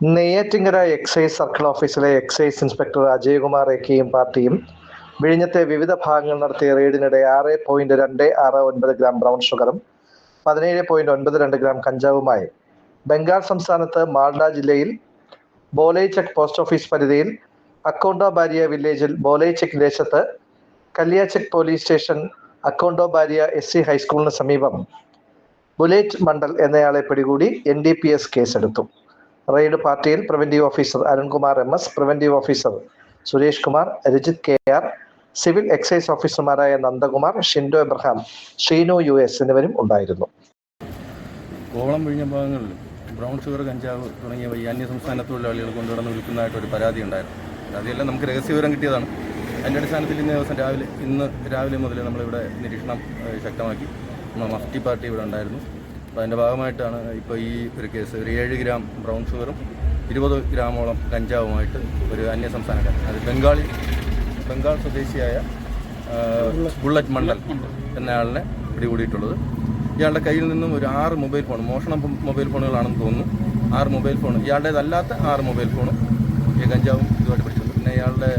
Neyyattinkara excise circle ഓഫീസിലെ excise inspector Ajayakumar എക്കെയും പാർട്ടിയും വിഴിഞ്ഞത്തെ വിവിധ ഭാഗങ്ങൾ നടത്തിയ റെയ്ഡിനിടെ ആറ് പോയിന്റ് രണ്ട് ആറ് ഒൻപത് ഗ്രാം ബ്രൗൺ ഷുഗറും പതിനേഴ് പോയിന്റ് ഒൻപത് രണ്ട് ഗ്രാം കഞ്ചാവുമായി. ബംഗാൾ സംസ്ഥാനത്ത് മാൾഡ ജില്ലയിൽ ബോലൈ ചെക്ക് പോസ്റ്റ് ഓഫീസ് പരിധിയിൽ അക്കൗണ്ടോ ബാരിയ വില്ലേജിൽ ബോലൈ ചെക്ക് ദേശത്ത് കല്യാചെക്ക് പോലീസ് സ്റ്റേഷൻ അക്കൗണ്ടോ ബാരിയ എസ് സി ഹൈസ്കൂളിന് സമീപം ബുലേറ്റ് മണ്ഡൽ എന്നയാളെ പിടികൂടി എൻ ഡി പി എസ് കേസെടുത്തു. റെയ്ഡ് പാർട്ടിയിൽ preventive officer Arunkumar M S preventive officer Suresh Kumar Rajith K R civil excise ഓഫീസർമാരായ Nandakumar Shindo Abraham Sheenu U S എന്നിവരും ഉണ്ടായിരുന്നു. കോവളം വിഴിഞ്ഞ ഭാഗങ്ങളിൽ ബ്രൗൺ ഷുഗർ കഞ്ചാവ് തുടങ്ങിയവ ഈ അന്യ സംസ്ഥാന തൊഴിലാളികൾ കൊണ്ടുവന്ന് വിൽക്കുന്നതായിട്ട് ഒരു പരാതി ഉണ്ടായിരുന്നു. പരാതിയെല്ലാം നമുക്ക് രഹസ്യവിവരം കിട്ടിയതാണ്. അതിന്റെ അടിസ്ഥാനത്തിൽ ഇന്ന് ദിവസം രാവിലെ ഇന്ന് രാവിലെ മുതൽ നമ്മളിവിടെ നിരീക്ഷണം ശക്തമാക്കി. നമ്മൾ മഫ്റ്റി പാർട്ടി ഇവിടെ ഉണ്ടായിരുന്നു. അപ്പോൾ അതിന്റെ ഭാഗമായിട്ടാണ് ഇപ്പോൾ ഈ ഒരു കേസ്. ഒരു ഏഴ് ഗ്രാം ബ്രൗൺ ഷുഗറും ഇരുപത് ഗ്രാമോളം കഞ്ചാവുമായിട്ട് ഒരു അന്യ സംസ്ഥാനക്കാരൻ അത് ബംഗാളി ബംഗാൾ സ്വദേശിയായ ബുള്ളറ്റ് മണ്ഡൽ എന്നയാളിനെ പിടികൂടിയിട്ടുള്ളത്. ഇയാളുടെ കയ്യിൽ നിന്നും ഒരു ആറ് മൊബൈൽ ഫോൺ മോഷണം മൊബൈൽ ഫോണുകളാണെന്ന് തോന്നുന്നു. ആറ് മൊബൈൽ ഫോൺ ഇയാളുടേതല്ലാത്ത ആറ് മൊബൈൽ ഫോണും ഈ കഞ്ചാവും ഇതുമായിട്ട് പിടിച്ചിട്ടുണ്ട്. പിന്നെ ഇയാളുടെ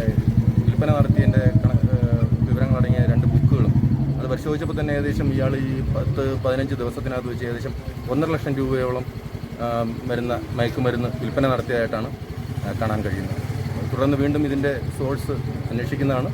പരിശോധിച്ചപ്പോൾ തന്നെ ഏകദേശം ഇയാൾ ഈ പത്ത് പതിനഞ്ച് ദിവസത്തിനകത്ത് വെച്ച് ഏകദേശം ഒന്നര ലക്ഷം രൂപയോളം മരുന്ന് മയക്കുമരുന്ന് വിൽപ്പന നടത്തിയതായിട്ടാണ് കാണാൻ കഴിയുന്നത്. തുടർന്ന് വീണ്ടും ഇതിന്റെ സോഴ്സ് അന്വേഷിക്കുന്നതാണ്.